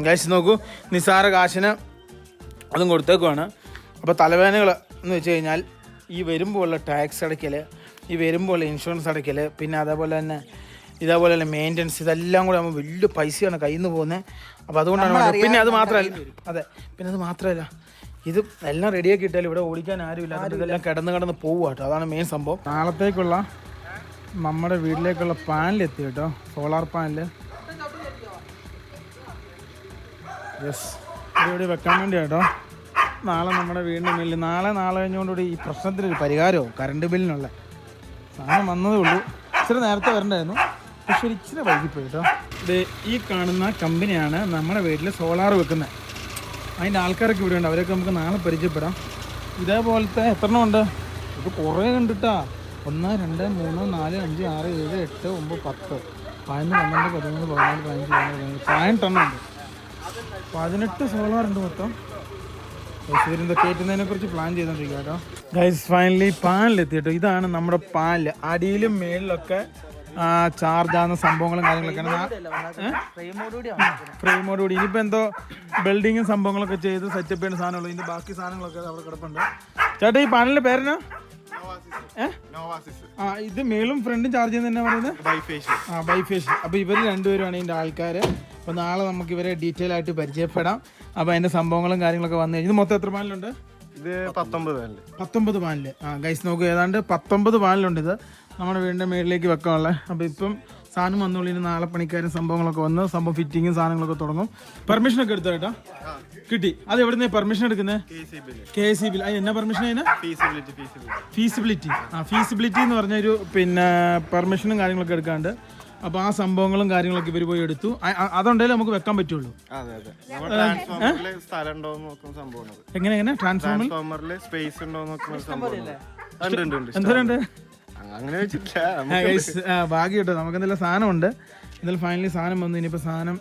ഗൈസ് നോക്കൂ. നിസ്സാര കാശിന് അതും കൊടുത്തേക്കുവാണ്. അപ്പോൾ തലവേദനകൾ എന്ന് വെച്ച് കഴിഞ്ഞാൽ ഈ വരുമ്പോഴുള്ള ടാക്സ് അടയ്ക്കൽ ഈ വരുമ്പോഴുള്ള ഇൻഷുറൻസ് അടയ്ക്കൽ പിന്നെ അതേപോലെ തന്നെ ഇതേപോലെ തന്നെ മെയിന്റനൻസ് ഇതെല്ലാം കൂടെ ആകുമ്പോൾ വലിയ പൈസയാണ് കയ്യിൽ നിന്ന് പോകുന്നത് അപ്പോൾ അതുകൊണ്ടാണ്. പിന്നെ അത് മാത്രമല്ല അതെ പിന്നെ അത് മാത്രമല്ല ഇത് എല്ലാം റെഡിയാക്കി ഇട്ടാൽ ഇവിടെ ഓടിക്കാൻ ആരുമില്ല. ഇതെല്ലാം കിടന്ന് കിടന്ന് പോവുക കേട്ടോ അതാണ് മെയിൻ സംഭവം. നാളത്തേക്കുള്ള നമ്മുടെ വീട്ടിലേക്കുള്ള പാനലെത്തി കേട്ടോ സോളാർ പാനൽ യെസ് ഇവിടെ വെക്കാൻ വേണ്ടി കേട്ടോ നാളെ നമ്മുടെ വീടിന്റെ മേലിൽ നാളെ നാളെ കഴിഞ്ഞുകൊണ്ടുകൂടി ഈ പ്രശ്നത്തിനൊരു പരിഹാരമോ കറണ്ട് ബില്ലിനുള്ള സാധനം വന്നതേ ഉള്ളൂ ഇച്ചിരി നേരത്തെ വരണ്ടായിരുന്നു പക്ഷെ ഒരു ഇച്ചിരി വൈകിപ്പോയി കേട്ടോ ഇത് ഈ കാണുന്ന കമ്പനിയാണ് നമ്മുടെ വീട്ടിൽ സോളാർ വെക്കുന്നത് അതിന്റെ ആൾക്കാരൊക്കെ ഇവിടെ ഉണ്ട് അവരൊക്കെ നമുക്ക് നാളെ പരിചയപ്പെടാം ഇതേപോലത്തെ എത്ര ഉണ്ട് ഇത് കുറേ കണ്ടിട്ടാ ഒന്ന് രണ്ട് മൂന്ന് നാല് അഞ്ച് ആറ് ഏഴ് എട്ട് ഒമ്പത് പത്ത് പതിനൊന്ന് പന്ത്രണ്ട് പതിമൂന്ന് പതിനാല് പതിനഞ്ച് പതിനാറ് പതിനെട്ടെണ്ണം ഉണ്ട് പതിനെട്ട് സോളാർ ഉണ്ട് മൊത്തം. ഇവരെന്താ കയറ്റുന്നതിനെ കുറിച്ച് പ്ലാൻ ചെയ്തോണ്ടിരിക്കുക കേട്ടോ. ഗൈസ് ഫൈനലി പാലിലെത്തി കേട്ടോ ഇതാണ് നമ്മുടെ പാൽ. അടിയിലും മേളിലൊക്കെ ചാർജ് ആകുന്ന സംഭവങ്ങളും കാര്യങ്ങളൊക്കെ ഫ്രെയിമോടുകൂടി ഫ്രെയിമോട് കൂടി ഇനിയിപ്പോൾ എന്തോ ബിൽഡിങ്ങും സംഭവങ്ങളൊക്കെ ചെയ്ത് സെറ്റപ്പ് ചെയ്യുന്ന സാധനമുള്ളൂ. ഇതിന്റെ ബാക്കി സാധനങ്ങളൊക്കെ അവിടെ കിടപ്പുണ്ട്. ചേട്ടാ ഈ പാനലിന്റെ പേരെന്നാ? ആ ഇത് മേളും ഫ്രണ്ടും ചാർജ് ചെയ്യുന്ന പറയുന്നത്? ബൈഫേഷ്യൽ ആ ബൈഫേഷ് അപ്പോൾ ഇവർ രണ്ടുപേരുമാണ് ഇതിന്റെ ആൾക്കാർ അപ്പോൾ നാളെ നമുക്ക് ഇവരെ ഡീറ്റെയിൽ ആയിട്ട് പരിചയപ്പെടാം. അപ്പോൾ അതിന്റെ സംഭവങ്ങളും കാര്യങ്ങളൊക്കെ വന്നു കഴിഞ്ഞാൽ ഇത് മൊത്തം എത്ര പാനലുണ്ട്? ഇത് പത്തൊമ്പത് പാനൽ. പത്തൊമ്പത് പാനൽ. ആ ഗൈസ് നോക്കുക ഏതാണ്ട് പത്തൊമ്പത് പാനലുണ്ട് ഇത്. നമ്മുടെ വീടിന്റെ മേളിലേക്ക് വെക്കാനുള്ള. അപ്പോൾ ഇപ്പം സാധനം വന്നോളൂ ഇനി നാളെ പണിക്കാരും സംഭവങ്ങളൊക്കെ വന്ന് സംഭവം ഫിറ്റിങ്ങും സാധനങ്ങളൊക്കെ തുടങ്ങും. പെർമിഷൻ ഒക്കെ എടുത്തു കേട്ടോ കിട്ടി. അത് എവിടെ നിന്ന് പെർമിഷൻ എടുക്കുന്നത് കെ സി ബിൽ അത് എന്നാ പെർമിഷൻ അതിന്? ഫീസിബിലിറ്റി ആ ഫീസിബിലിറ്റി എന്ന് പറഞ്ഞൊരു പിന്നെ പെർമിഷനും കാര്യങ്ങളൊക്കെ എടുക്കാണ്ട്. അപ്പോൾ ആ സംഭവങ്ങളും കാര്യങ്ങളൊക്കെ ഇവർ പോയി എടുത്തു. അ- അ- അതുണ്ടെങ്കിൽ നമുക്ക് വെക്കാൻ പറ്റുള്ളൂ. അതെ അതെ. നമ്മൾ സ്ഥലം ഉണ്ടോ എന്ന് നോക്കുന്ന സംഭവമാണ് എങ്ങനെ എങ്ങനെ? ട്രാൻസ്ഫോമറിൽ സ്പേസ് ഉണ്ടോ എന്ന് നോക്കുന്ന സംഭവം ഉണ്ട് ഉണ്ട് ഉണ്ട്. എന്തോരുണ്ട് അങ്ങനെ വെച്ചിട്ടില്ല. ആ, guys, ആ, ഭാഗ്യം കേട്ടോ. നമുക്ക് എന്തെല്ലാം സാധനമുണ്ട്. എന്തായാലും ഫൈനലി സാധനം വന്നു. ഇനിയിപ്പോൾ സാധനം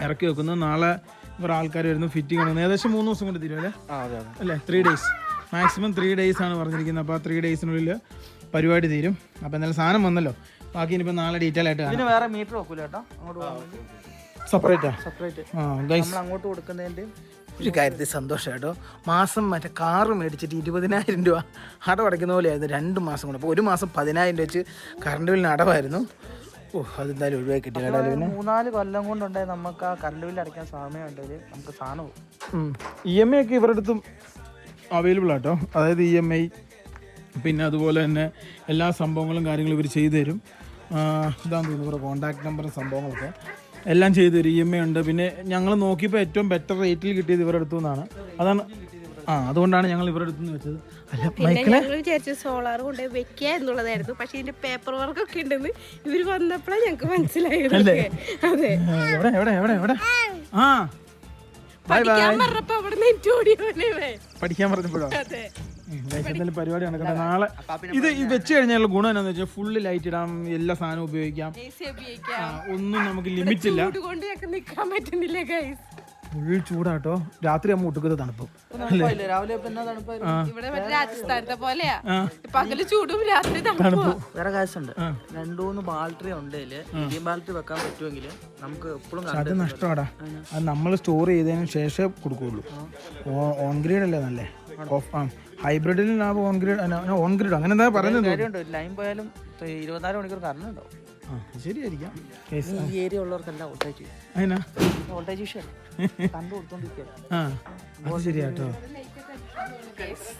ഇറക്കി വെക്കുന്നു. നാളെ ഇവർ ആൾക്കാർ വരുന്നു. ഫിറ്റിംഗ് ആണ്. ഏകദേശം മൂന്ന് ദിവസം കൊണ്ട് തീരും അല്ലേ അതെ അതെ. അല്ലേ? Three days maximum three days ആണ് പറഞ്ഞിരിക്കുന്നത്. അപ്പോൾ ആ ത്രീ ഡേയ്സിനുള്ളിൽ പരിപാടി തീരും. അപ്പോൾ എന്തായാലും സാധനം വന്നല്ലോ. ബാക്കി ഇനിയിപ്പോൾ നാളെ ഡീറ്റെയിൽ ആയിട്ട് ഇതിന് വേറെ മീറ്റർ വെക്കൂല കേട്ടോ. അങ്ങോട്ട് സെപ്പറേറ്റാ സെപ്പറേറ്റ് ആ? ഗൈസ് നമ്മൾ അങ്ങോട്ട് കൊടുക്കുന്നതിന്റെ ഒരു കാര്യത്തിൽ സന്തോഷം കേട്ടോ. മാസം മറ്റേ കാറ് മേടിച്ചിട്ട് ഇരുപതിനായിരം രൂപ അടവ് അടയ്ക്കുന്ന പോലെയായിരുന്നു രണ്ട് മാസം കൊണ്ട് അപ്പോൾ ഒരു മാസം പതിനായിരം രൂപ വെച്ച് കറണ്ട് ബില്ലിന് അടവായിരുന്നു. ഓ അതെന്തായാലും ഒഴിവാക്കി കിട്ടിയ കേട്ടോ പിന്നെ? മൂന്നാൽ കൊല്ലം കൊണ്ടുണ്ടായി നമുക്ക് ആ കറണ്ട് ബില്ല് അടയ്ക്കാൻ സമയം ഉണ്ടെങ്കിൽ നമുക്ക് സാധനം ഇ എം ഐ ഒക്കെ ഇവരുടെ അടുത്തും അവൈലബിൾ ആട്ടോ അതായത് ഇ എം ഐ പിന്നെ അതുപോലെ തന്നെ എല്ലാ സംഭവങ്ങളും കാര്യങ്ങളും ഇവർ ചെയ്തു തരും. ഇതാണ് ഇവരുടെ കോൺടാക്ട് നമ്പറും സംഭവങ്ങളൊക്കെ. എല്ലാം ചെയ്തു തരും. ഇ എം ഐ ഉണ്ട്. പിന്നെ ഞങ്ങൾ നോക്കിയപ്പോൾ ഏറ്റവും ബെറ്റർ റേറ്റിൽ കിട്ടിയത് ഇവരുടെ അടുത്തു നിന്നാണ്. അതാണ് ആ അതുകൊണ്ടാണ് ഞങ്ങൾ ഇവരുടെ അടുത്ത് നിന്ന് വെച്ചത്. അല്ല വിചാരിച്ചു സോളാർ കൊണ്ട് വെക്കുക എന്നുള്ളതായിരുന്നു. പക്ഷെ ഇതിന്റെ പേപ്പർ വർക്ക് ഒക്കെ ഉണ്ടെന്ന് ഇവർ വന്നപ്പോഴാണ് ഞങ്ങൾക്ക് മനസ്സിലായത്. അതെ. എവിടെ എവിടെ എവിടെ എവിടെ? ആ പഠിക്കാൻ പറഞ്ഞപ്പോ അവിടെ നിന്ന് എനിക്ക് ഓടി പോലെ പഠിക്കാൻ പറഞ്ഞപ്പോഴോ? അതെ. ഉം, എന്തായാലും പരിപാടി നടക്കുന്നത് നാളെ ഇത് വെച്ച് കഴിഞ്ഞാൽ ഗുണം എന്താണെന്ന് വെച്ചാൽ ഫുള്ള് ലൈറ്റ് ഇടാം എല്ലാ സാധനവും ഉപയോഗിക്കാം. ഒന്നും നമുക്ക് ലിമിറ്റ് ഇല്ല. ഫുൾ ചൂടാട്ടോ. രാത്രി ആകുമ്പോൾ ഒട്ടുക്കത്തെ തണുപ്പ്? രാവിലെ തണുപ്പായിരുന്നു? ഇവിടെ മറ്റേ രാജസ്ഥാനത്തെ പോലെയാ. പകൽ ചൂടും രാത്രി തണുപ്പും. വേറെ കാശുണ്ട്. രണ്ടു മൂന്ന് ബാൾട്ടറി ഉണ്ടെങ്കിൽ മീഡിയം ബാൾട്ടറി വെക്കാൻ പറ്റുമെങ്കിൽ നമുക്ക് എപ്പോഴും അത് നഷ്ടമാടാ. അത് നമ്മൾ സ്റ്റോർ ചെയ്തതിന് ശേഷം കൊടുക്കുള്ളൂ ഓൺ ഗ്രീഡ് അല്ലേ നല്ലേ? ഓഫ് ആ. ഹൈബ്രിഡിൽ ലാഭം ഓൺ ഗ്രീഡ് ഓൺ ഗ്രീഡ് അങ്ങനെ എന്താ പറയുന്നത്? ലൈൻ പോയാലും ഇരുപത്തിനാല് മണിക്കൂർ കറണ്ട് ഉണ്ടാവും. ശരിയായിരിക്കാം. ഈ ഏരിയ ഉള്ളവർക്കെല്ലാം വോൾട്ടേജ് അതിനാ? വോൾട്ടേജ് കൊടുത്തോണ്ടിരിക്കുക ആ അത് ശരിയാട്ടോ.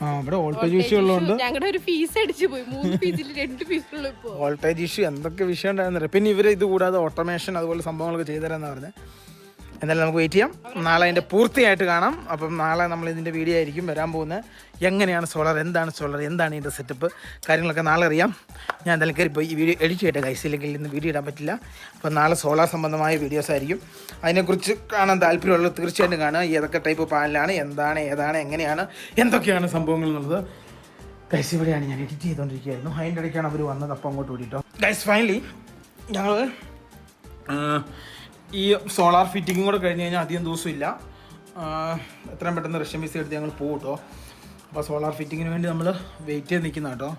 ആ ഇവിടെ വോൾട്ടേജ് വിഷയം ഉള്ളതുകൊണ്ട് ഞങ്ങളുടെ ഒരു ഫീസ് അടിച്ചു പോയി. മൂന്ന് ഫീസിൽ രണ്ട് ഫീസുള്ളൂ ഇപ്പോ. വോൾട്ടേജ് ഇഷ്യൂ എന്തൊക്കെ വിഷയം ഉണ്ടായിരുന്നില്ല പിന്നെ ഇവർ ഇത് കൂടാതെ ഓട്ടോമേഷൻ അതുപോലെ സംഭവങ്ങളൊക്കെ ചെയ്തു തരാന്ന് പറഞ്ഞത് എന്തായാലും നമുക്ക് വെയിറ്റ് ചെയ്യാം. നാളെ അതിന്റെ പൂർത്തിയായിട്ട് കാണാം. അപ്പം നാളെ നമ്മൾ ഇതിന്റെ വീഡിയോ ആയിരിക്കും വരാൻ പോകുന്നത് എങ്ങനെയാണ് സോളാർ എന്താണ് സോളാർ എന്താണ് ഇതിന്റെ സെറ്റപ്പ് കാര്യങ്ങളൊക്കെ നാളെ അറിയാം. ഞാൻ എന്തായാലും കയറിപ്പോയി ഈ വീഡിയോ എഡിറ്റ് ചെയ്യട്ടെ കൈസ് ഇല്ലെങ്കിൽ ഇന്ന് വീഡിയോ ഇടാൻ പറ്റില്ല. അപ്പോൾ നാളെ സോളാർ സംബന്ധമായ വീഡിയോസ് ആയിരിക്കും. അതിനെക്കുറിച്ച് കാണാൻ താല്പര്യമുള്ളത് തീർച്ചയായിട്ടും കാണുക. ഏതൊക്കെ ടൈപ്പ് പാനലാണ് എന്താണ് ഏതാണ് എങ്ങനെയാണ് എന്തൊക്കെയാണ് സംഭവങ്ങൾ എന്നുള്ളത്. ഗൈസ് ഇവിടെയാണ് ഞാൻ എഡിറ്റ് ചെയ്തുകൊണ്ടിരിക്കുകയായിരുന്നു അതിന്റെ ഇടയ്ക്കാണ് അവർ വന്നത് അപ്പോൾ അങ്ങോട്ട് ഓടിട്ടോ. ഗൈസ് ഫൈനലി ഞങ്ങൾ ഈ സോളാർ ഫിറ്റിങ്ങും കൂടെ കഴിഞ്ഞ് കഴിഞ്ഞാൽ അധികം ദിവസമില്ല. എത്രയും പെട്ടെന്ന് റഷ്യൻ വിസ എടുത്ത് ഞങ്ങൾ പോകും കേട്ടോ അപ്പോൾ സോളാർ ഫിറ്റിങ്ങിന് വേണ്ടി നമ്മൾ വെയിറ്റ് ചെയ്ത് നിൽക്കുന്ന കേട്ടോ